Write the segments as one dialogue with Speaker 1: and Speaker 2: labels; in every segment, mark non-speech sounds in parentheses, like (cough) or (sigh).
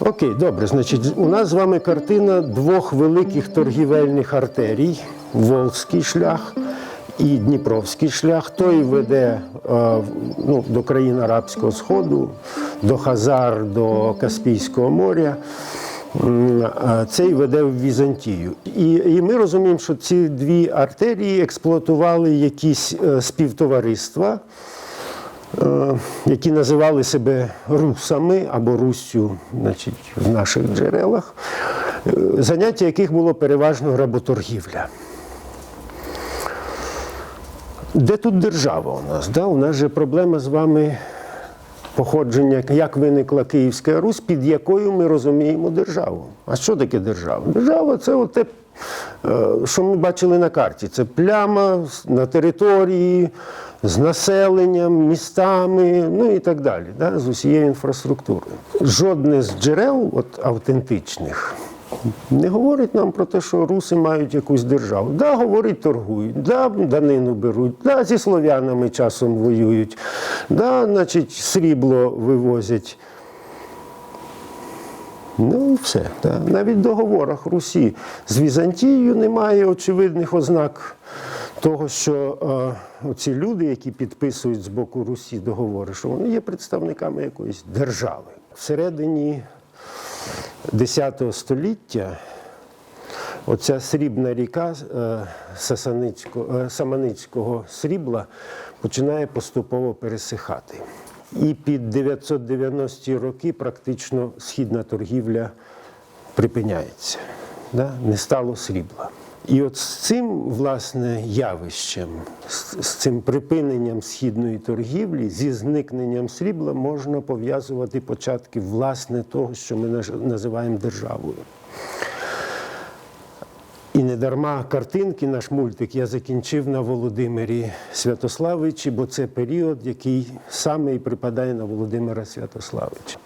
Speaker 1: Окей, добре. Значить, у нас з вами картина двох великих торгівельних артерій: Волзький шлях і Дніпровський шлях. Той веде е, ну, до країн Арабського Сходу, до Хазар, до Каспійського моря. Цей веде в Візантію. І, і ми розуміємо, що ці дві артерії експлуатували якісь е, співтовариства е, які називали себе русами або Руссю значить, в наших джерелах, е, заняття яких було переважно гработоргівля. Де тут держава у нас? Да? У нас же проблема з вами походження, як виникла Київська Русь, під якою ми розуміємо державу. А що таке держава? Держава це те, що ми бачили на карті. Це пляма на території, з населенням, містами, ну і так далі, да? з усією інфраструктурою. Жодне з джерел от, автентичних не говорить нам про те, що руси мають якусь державу. Да, говорить, торгують, да, данину беруть, да, зі слов'янами часом воюють, да, значить, срібло вивозять. Ну, все. Да. Навіть в договорах Русі з Візантією немає очевидних ознак того, що е, ці люди, які підписують з боку Русі договори, що вони є представниками якоїсь держави. Всередині X століття оця срібна ріка е, е, Саманицького срібла починає поступово пересихати. І під 990-ті роки практично східна торгівля припиняється. Да? Не стало срібла. І от з цим власне явищем, з, цим припиненням східної торгівлі, зі зникненням срібла можна пов'язувати початки власне того, що ми називаємо державою. І не дарма картинки, наш мультик я закінчив на Володимирі Святославичі, бо це період, який саме і припадає на Володимира Святославича.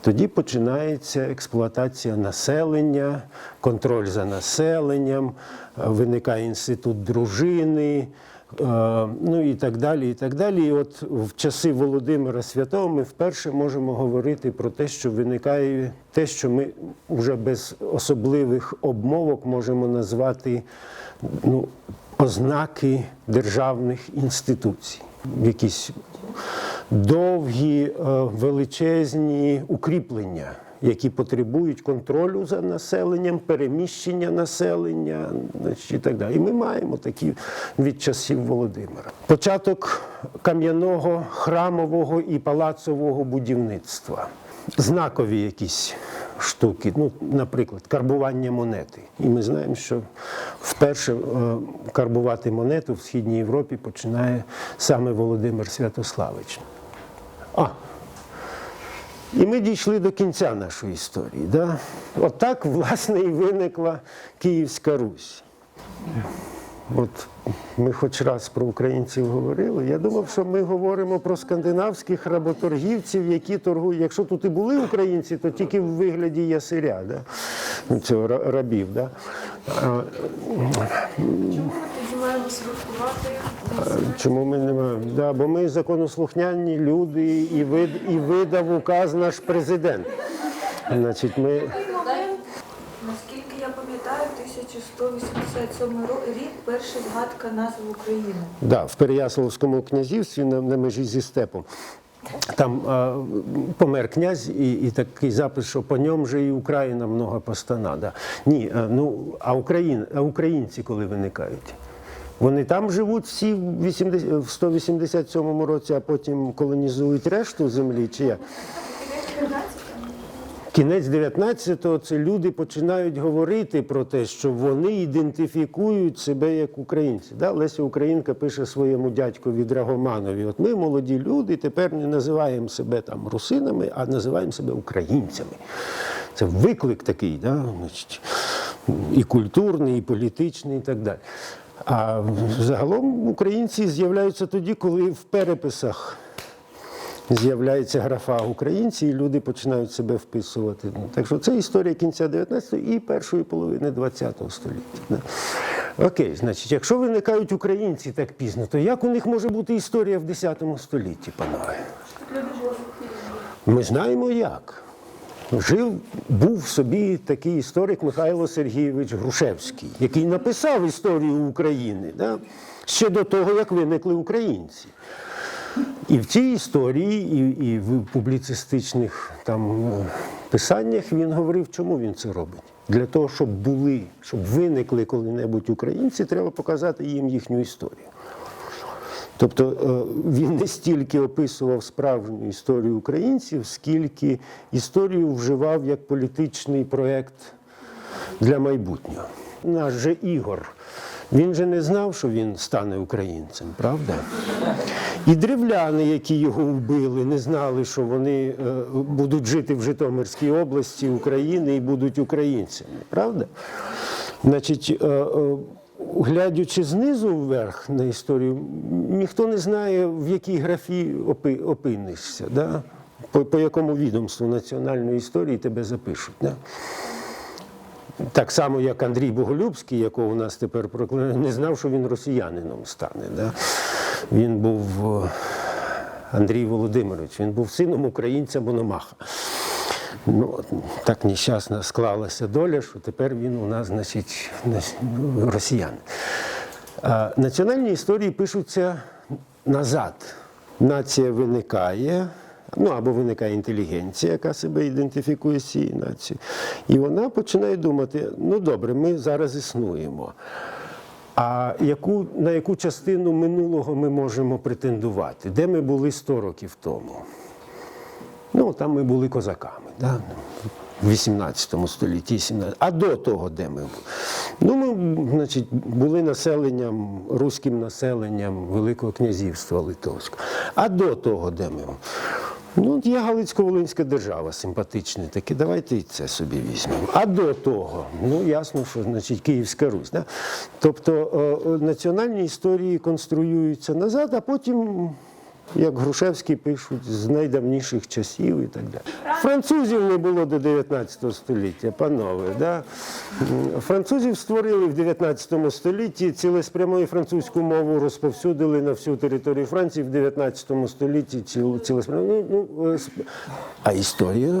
Speaker 1: Тоді починається експлуатація населення, контроль за населенням, виникає інститут дружини, ну і так далі. І так далі. І от в часи Володимира Святого ми вперше можемо говорити про те, що виникає те, що ми вже без особливих обмовок можемо назвати ну, ознаки державних інституцій. Якісь довгі, е, величезні укріплення, які потребують контролю за населенням, переміщення населення і так далі. І ми маємо такі від часів Володимира. Початок кам'яного, храмового і палацового будівництва. Знакові якісь штуки, ну, наприклад, карбування монети. І ми знаємо, що вперше е, карбувати монету в Східній Європі починає саме Володимир Святославич. А, і ми дійшли до кінця нашої історії. Да? От власне, і виникла Київська Русь. От ми хоч раз про українців говорили. Я думав, що ми говоримо про скандинавських работоргівців, які торгують. Якщо тут і були українці, то тільки в вигляді ясиря, да? Ну, цього рабів. Да?
Speaker 2: Чому ми маємо святкувати?
Speaker 1: Чому ми не маємо? Да, бо ми законослухняні люди, і, вид, і видав указ наш президент. Значить, ми.
Speaker 2: Наскільки я пам'ятаю, 1187 ро- рік перша згадка назви України.
Speaker 1: Да, в Переяславському князівстві на, на межі зі степом. Там а, помер князь, і, і такий запис, що по ньому же і Україна много постана. Да. Ні, а, ну, а, Україн, а українці коли виникають? Вони там живуть всі в 80, в 187 році, а потім колонізують решту землі, чи як? Кінець 19-го це люди починають говорити про те, що вони ідентифікують себе як українці. Да? Леся Українка пише своєму дядькові Драгоманові: от ми молоді люди, тепер не називаємо себе там русинами, а називаємо себе українцями. Це виклик такий, да? І культурний, і політичний, і так далі. А загалом українці з'являються тоді, коли в переписах з'являється графа українці, і люди починають себе вписувати. Так що це історія кінця 19 і першої половини 20 століття. Окей, значить, якщо виникають українці так пізно, то як у них може бути історія в 10 столітті, панове? Ми знаємо як. Жив, був собі такий історик Михайло Сергійович Грушевський, який написав історію України да? ще до того, як виникли українці. І в цій історії, і, і в публіцистичних там писаннях він говорив, чому він це робить. Для того, щоб були, щоб виникли коли-небудь українці, треба показати їм їхню історію. Тобто е, він не стільки описував справжню історію українців, скільки історію вживав як політичний проєкт для майбутнього. Наш же Ігор, він же не знав, що він стане українцем, правда? І древляни, які його вбили, не знали, що вони е, будуть жити в Житомирській області України і будуть українцями, правда? Значить, е, глядячи знизу вверх на історію, ніхто не знає, в якій графі опи- опинишся, да? по, по якому відомству національної історії тебе запишуть. Да? Так само, як Андрій Боголюбський, якого у нас тепер прокликають, не знав, що він росіянином стане. Да? Він був е, Андрій Володимирович, він був сином українця Мономаха. Ну, так нещасно склалася доля, що тепер він у нас, значить, росіян. А національні історії пишуться назад. Нація виникає, ну або виникає інтелігенція, яка себе ідентифікує з цією нацією. І вона починає думати: ну добре, ми зараз існуємо. А яку, на яку частину минулого ми можемо претендувати? Де ми були 100 років тому? Ну, там ми були козаками, да? в 18 столітті, 17. а до того, де ми були? Ну, ми, значить, були населенням, руським населенням Великого князівства Литовського. А до того, де ми? були? Ну, є Галицько-Волинська держава, симпатичне таке, давайте і це собі візьмемо. А до того, ну ясно, що значить Київська Русь. Да? Тобто е, е, національні історії конструюються назад, а потім як Грушевський пишуть, з найдавніших часів і так далі. Французів не було до 19 століття, панове. Да? Французів створили в 19 столітті, цілеспрямою французьку мову розповсюдили на всю територію Франції в 19 столітті ціл- цілеспрямою. Ну, ну, е, а історія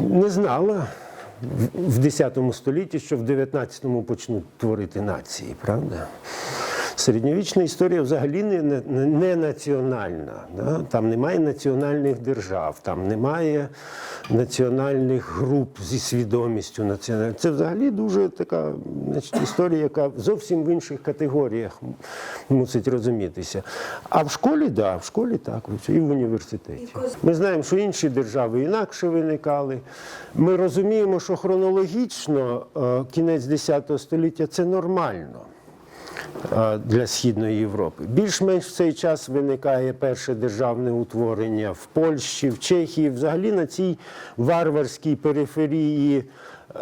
Speaker 1: не знала. в- В 10 столітті, що в 19-му почнуть творити нації, правда? Середньовічна історія взагалі не, не, не національна. Да? Там немає національних держав, там немає національних груп зі свідомістю національною. Це взагалі дуже така значить, історія, яка зовсім в інших категоріях мусить розумітися. А в школі, да, в школі так, і в університеті. Ми знаємо, що інші держави інакше виникали. Ми розуміємо, що хронологічно е, кінець 10 століття це нормально для Східної Європи. Більш-менш в цей час виникає перше державне утворення в Польщі, в Чехії, взагалі на цій варварській периферії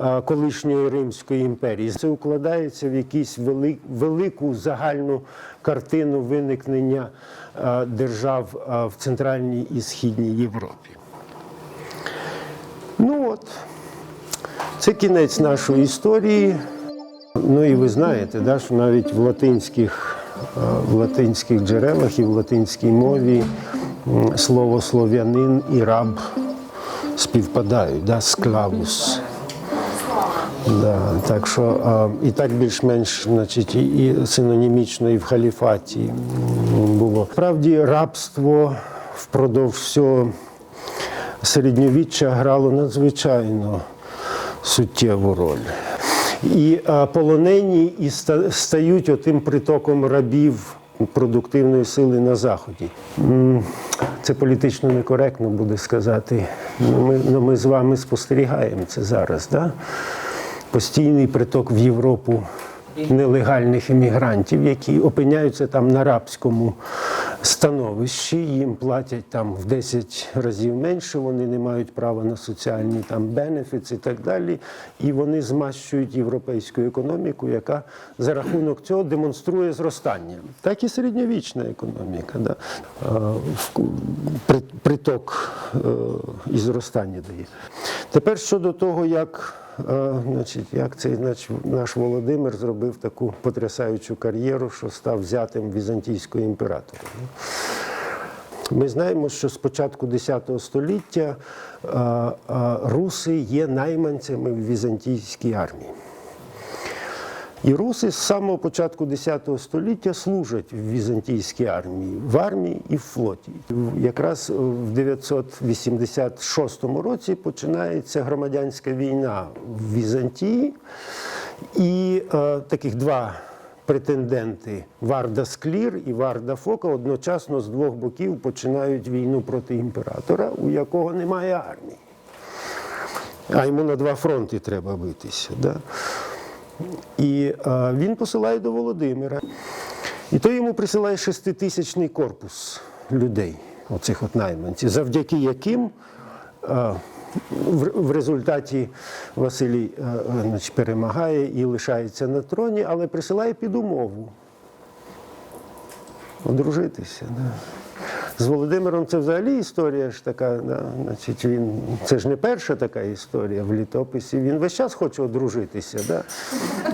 Speaker 1: е, колишньої Римської імперії. Це укладається в якусь вели- велику загальну картину виникнення е, держав е, в Центральній і Східній Європі. Ну от, це кінець нашої історії. Ну і ви знаєте, да, що навіть в латинських, е, в латинських джерелах і в латинській мові слово слов'янин і раб співпадають, да, склавус. Да, так що а, і так більш-менш значить, і, синонімічно і в халіфаті було. Справді рабство впродовж всього середньовіччя грало надзвичайно суттєву роль. І а, полонені і ста- стають отим притоком рабів продуктивної сили на Заході. Це політично некоректно буде сказати. Ну, ми, ну, ми з вами спостерігаємо це зараз. Да? Постійний приток в Європу нелегальних іммігрантів, які опиняються там на рабському становищі, їм платять там в 10 разів менше, вони не мають права на соціальні там бенефіци і так далі. І вони змащують європейську економіку, яка за рахунок цього демонструє зростання. Так і середньовічна економіка. Да? При- Приток е, і зростання дає. Тепер щодо того, як Значить, як цей значить, наш Володимир зробив таку потрясаючу кар'єру, що став взятим візантійського імператора. Ми знаємо, що з початку X століття руси є найманцями в візантійській армії. І руси з самого початку X століття служать в візантійській армії, в армії і в флоті. Якраз в 986 році починається громадянська війна в Візантії, і е, таких два претенденти Варда Склір і Варда Фока одночасно з двох боків починають війну проти імператора, у якого немає армії. А йому на два фронти треба битися. Да? І е, він посилає до Володимира. І той йому присилає шеститисячний корпус людей, оцих от найманців, завдяки яким е, в, в результаті Василій е, е, значить, перемагає і лишається на троні, але присилає під умову одружитися. Да. З Володимиром це взагалі історія ж така. Да? Значить, він, це ж не перша така історія в літописі. Він весь час хоче одружитися. Да?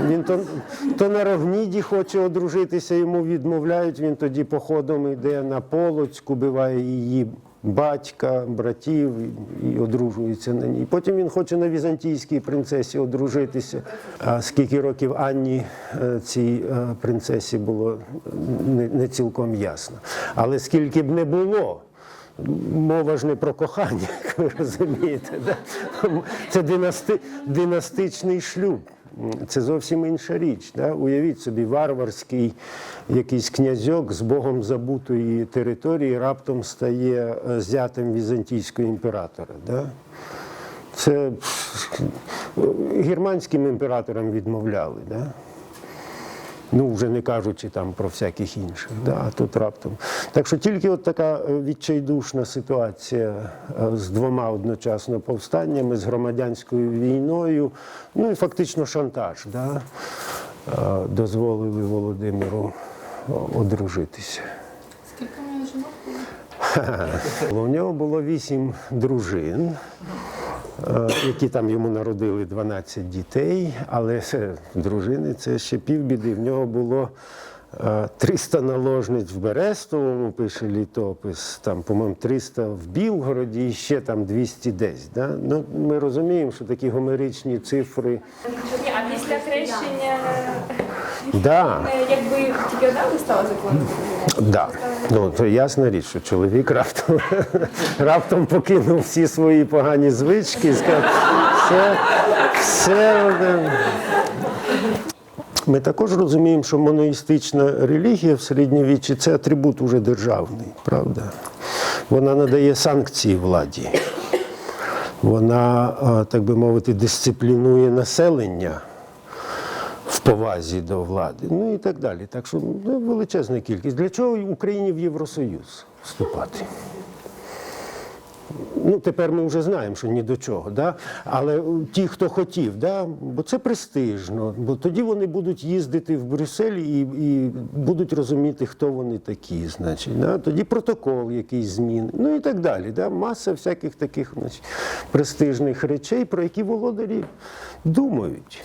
Speaker 1: Він то, то на Равніді хоче одружитися, йому відмовляють. Він тоді походом йде на Полоцьк, убиває її батька, братів і, одружується на ній. Потім він хоче на візантійській принцесі одружитися. А скільки років Анні е, цій е, принцесі було не цілком ясно. Але скільки б не було. Мова ж не про кохання, (laughs) як ви розумієте. Да? Це династи, династичний шлюб. Це зовсім інша річ. Да? Уявіть собі, варварський якийсь князьок з Богом забутої території раптом стає е, зятем візантійського імператора. Да? Це германським імператорам відмовляли. Да? Ну, вже не кажучи там про всяких інших, да, тут раптом. Так що тільки от така е, відчайдушна ситуація е, з двома одночасно повстаннями, з громадянською війною, ну і фактично шантаж, да, е, дозволили Володимиру одружитися.
Speaker 2: Скільки в мене жінок? (laughs)
Speaker 1: У нього було вісім дружин, які там йому народили 12 дітей, але це, дружини це ще півбіди. В нього було е, 300 наложниць в Берестовому, пише літопис, там, по-моєму, 300 в Білгороді і ще там 200 десь. Да? Ну, ми розуміємо, що такі гомеричні цифри.
Speaker 3: Ні, а після хрещення
Speaker 1: Да.
Speaker 3: е, якби тільки одна стала законом?
Speaker 1: Да. Ну, то ясна річ, що чоловік раптом, (laughs) раптом покинув всі свої погані звички і сказав, все, все. е». Ми також розуміємо, що моноїстична релігія в середньовіччі це атрибут уже державний, правда? Вона надає санкції владі. Вона, е, так би мовити, дисциплінує населення повазі до влади, ну і так далі. Так що ну, величезна кількість. Для чого Україні в Євросоюз вступати? Ну, тепер ми вже знаємо, що ні до чого, да? але ті, хто хотів, да? бо це престижно, бо тоді вони будуть їздити в Брюссель і, і будуть розуміти, хто вони такі, значить, да? тоді протокол якийсь змін, ну і так далі. Да? Маса всяких таких значить, престижних речей, про які володарі думають.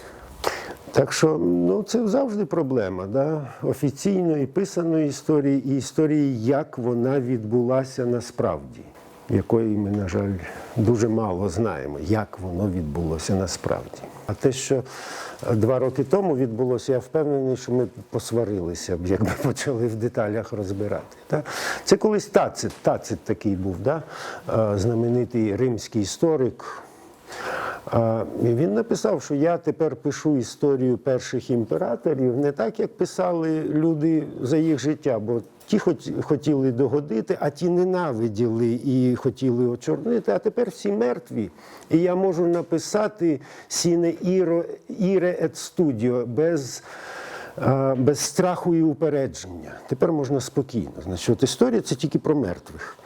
Speaker 1: Так що ну, це завжди проблема да? офіційної писаної історії і історії, як вона відбулася насправді, якої ми, на жаль, дуже мало знаємо, як воно відбулося насправді. А те, що два роки тому відбулося, я впевнений, що ми посварилися б, якби (laughs) почали в деталях розбирати. Да? Це колись Тацит, Тацит такий був, да? е, знаменитий римський історик. Він написав, що я тепер пишу історію перших імператорів не так, як писали люди за їх життя, бо ті хот- хотіли догодити, а ті ненавиділи і хотіли очорнити, а тепер всі мертві. І я можу написати сіне іро, іре ет студіо без, без страху і упередження. Тепер можна спокійно. Значить, от історія це тільки про мертвих.